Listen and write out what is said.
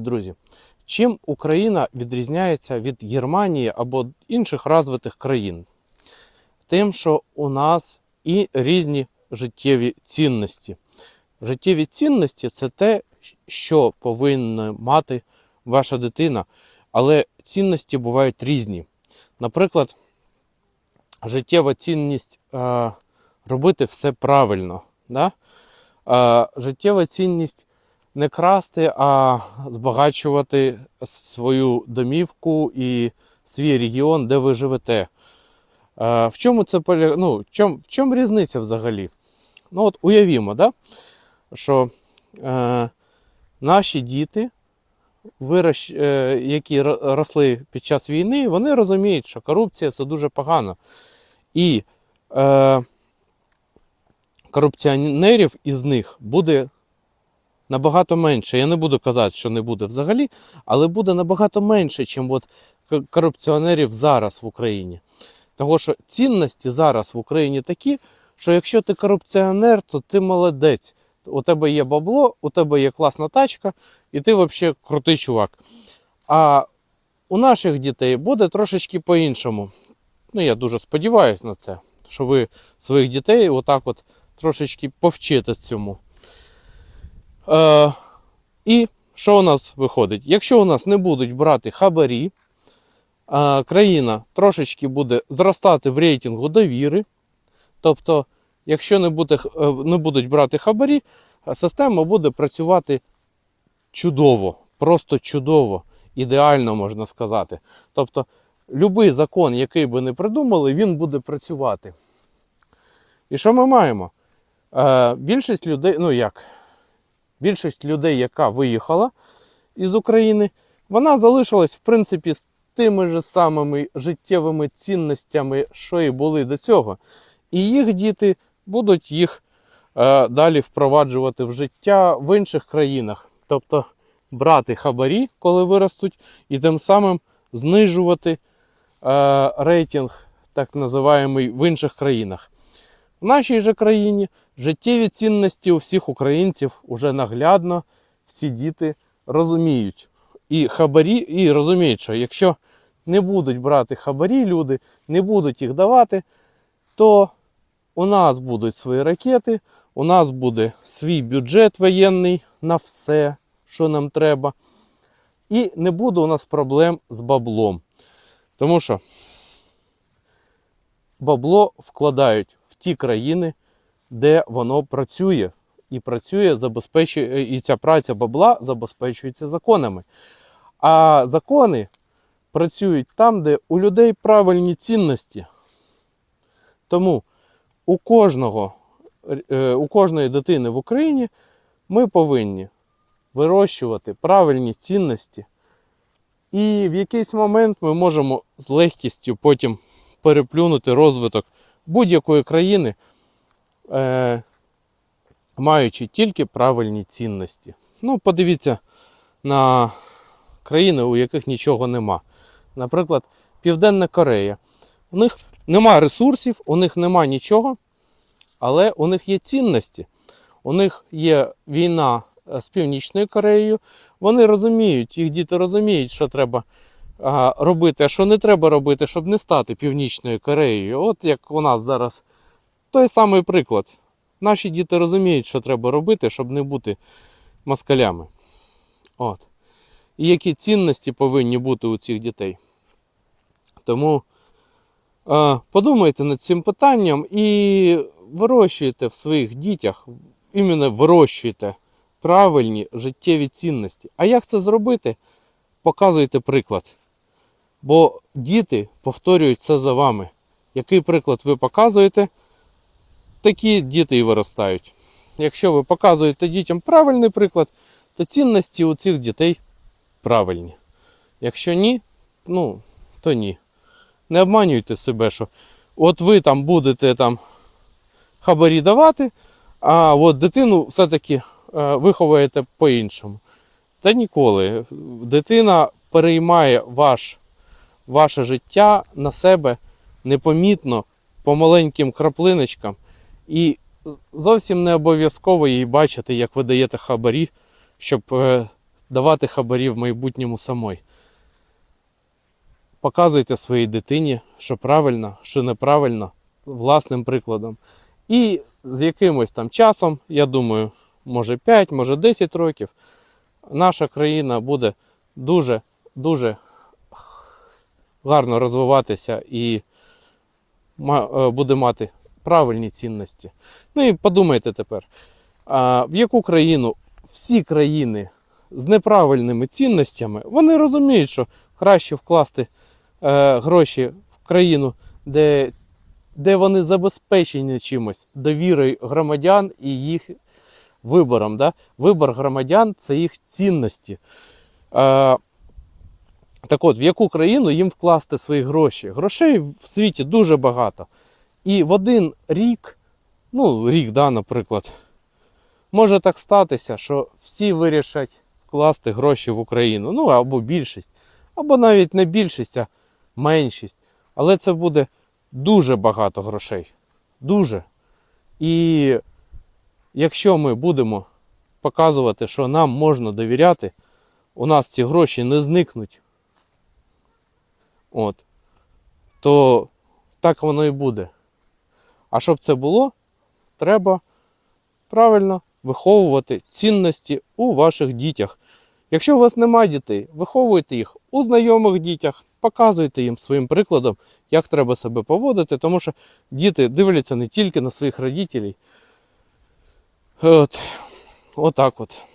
Друзі! Чим Україна відрізняється від Германії або інших розвитих країн? Тим, що у нас і різні життєві цінності. Життєві цінності це те, що повинна мати ваша дитина, але цінності бувають різні. Наприклад, життєва цінність е, робити все правильно. Да? Е, життєва цінність не красти, а збагачувати свою домівку і свій регіон, де ви живете. Е, В чому це ну, в чому, в чому різниця взагалі? Ну, от уявімо, да? що е, наші діти, вирощ... е, які росли під час війни, вони розуміють, що корупція це дуже погано. І е, корупціонерів із них буде набагато менше. Я не буду казати, що не буде взагалі, але буде набагато менше, ніж от корупціонерів зараз в Україні. Тому що цінності зараз в Україні такі, що якщо ти корупціонер, то ти молодець. У тебе є бабло, у тебе є класна тачка, і ти взагалі крутий чувак. А у наших дітей буде трошечки по-іншому. Ну, я дуже сподіваюся на це, що ви своїх дітей отак от трошечки повчите цьому. Е, і що у нас виходить? Якщо у нас не будуть брати хабарі, е, країна трошечки буде зростати в рейтингу довіри. Тобто, якщо не, буде, е, не будуть брати хабарі, система буде працювати чудово, просто чудово, ідеально можна сказати. Тобто, будь-який закон, який би не придумали, він буде працювати. І що ми маємо? Е, більшість людей, ну як, більшість людей, яка виїхала із України, вона залишилась, в принципі, з тими ж самими життєвими цінностями, що і були до цього. І їх діти будуть їх е, далі впроваджувати в життя в інших країнах. Тобто брати хабарі, коли виростуть, і тим самим знижувати е, рейтинг, так називаємий, в інших країнах. В нашій же країні життєві цінності у всіх українців уже наглядно всі діти розуміють. І хабарі, і розуміють, що якщо не будуть брати хабарі люди, не будуть їх давати, то у нас будуть свої ракети, у нас буде свій бюджет воєнний на все, що нам треба. І не буде у нас проблем з баблом. Тому що бабло вкладають в ті країни, де воно працює. І працює, забезпечує, і ця праця бабла забезпечується законами. А закони працюють там, де у людей правильні цінності. Тому у кожного, е, у кожної дитини в Україні ми повинні вирощувати правильні цінності. І в якийсь момент ми можемо з легкістю потім переплюнути розвиток будь-якої країни, е, маючи тільки правильні цінності. Ну, подивіться на країни, у яких нічого нема. Наприклад, Південна Корея. У них нема ресурсів, у них нема нічого, але у них є цінності. У них є війна е, з Північною Кореєю. Вони розуміють, їх діти розуміють, що треба робити, а що не треба робити, щоб не стати Північною Кореєю. От як у нас зараз той самий приклад. Наші діти розуміють, що треба робити, щоб не бути москалями. От. І які цінності повинні бути у цих дітей. Тому е, подумайте над цим питанням і вирощуйте в своїх дітях, іменно вирощуйте правильні життєві цінності. А як це зробити? Показуйте приклад. Бо діти повторюють це за вами. Який приклад ви показуєте, такі діти і виростають. Якщо ви показуєте дітям правильний приклад, то цінності у цих дітей правильні. Якщо ні, ну, то ні. Не обманюйте себе, що от ви там будете там хабарі давати, а от дитину все-таки е, виховуєте по-іншому. Та ніколи. Дитина переймає ваш, ваше життя на себе непомітно по маленьким краплиночкам. І зовсім не обов'язково їй бачити, як ви даєте хабарі, щоб е, давати хабарі в майбутньому самой. Показуйте своїй дитині, що правильно, що неправильно, власним прикладом. І з якимось там часом, я думаю, може 5, може 10 років, наша країна буде дуже, дуже гарно розвиватися і е, буде мати правильні цінності. Ну і подумайте тепер, а, в яку країну всі країни з неправильними цінностями, вони розуміють, що краще вкласти е, гроші в країну, де, де вони забезпечені чимось, довірою громадян і їх вибором. Да? Вибор громадян це їх цінності. Е, так от, в яку країну їм вкласти свої гроші? Грошей в світі дуже багато. І в один рік, ну, рік, да, наприклад, може так статися, що всі вирішать вкласти гроші в Україну. Ну, або більшість, або навіть не більшість, а меншість. Але це буде дуже багато грошей. Дуже. І якщо ми будемо показувати, що нам можна довіряти, у нас ці гроші не зникнуть. От. То так воно і буде. А щоб це було, треба правильно виховувати цінності у ваших дітях. Якщо у вас немає дітей, виховуйте їх у знайомих дітях, показуйте їм своїм прикладом, як треба себе поводити, тому що діти дивляться не тільки на своїх родителей. От, отак от.